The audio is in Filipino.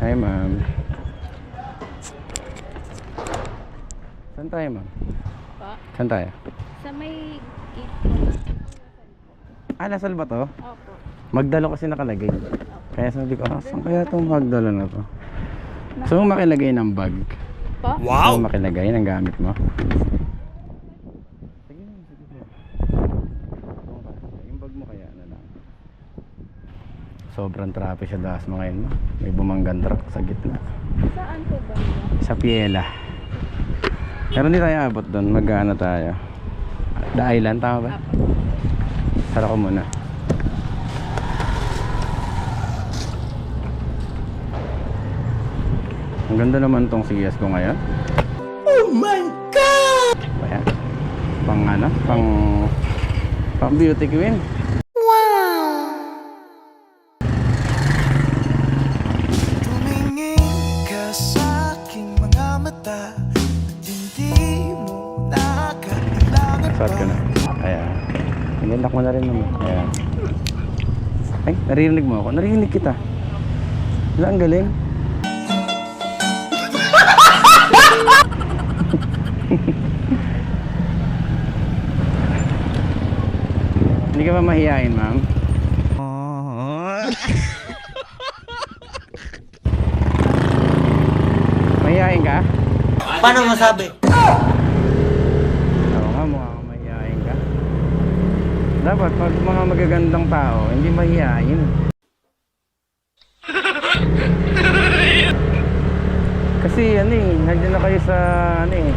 Hi, ma'am. Saan tayo, ma'am? Pa? Saan tayo? Sa may gate. Ah, Lasal ba to? Opo. Magdalo kasi nakalagay. Kaya sabi ko, ah, saan kaya itong magdalo na to? So, makilagay ng bag. Pa? Wow! So, makilagay ng gamit mo. Sige, sige po. Doon ka. Yung bag mo kaya na lang. Sobrang traffic sa daas mo ngayon. no? May bumanggan truck sa gitna. Saan po ba? Sa Piela. Pero hindi tayo abot doon. Mag-ano tayo. The Island, tama ba? Sara ko muna. Ang ganda naman tong CES ko ngayon. Oh my God! Ayan. Pang ano? Pang... Pang beauty queen. Suot ko na. Ayan. Nilak mo na rin naman. Ayan. Ay, naririnig mo ako. Naririnig kita. Wala, ang galing. Hindi ka ba mahihain, ma'am? Mahihain ka? Paano masabi? Oo nga, mukha kang mahihain ka. Dapat pag mga magagandang tao, hindi mahihain. Kasi ano eh, nandiyan na kayo sa ano eh,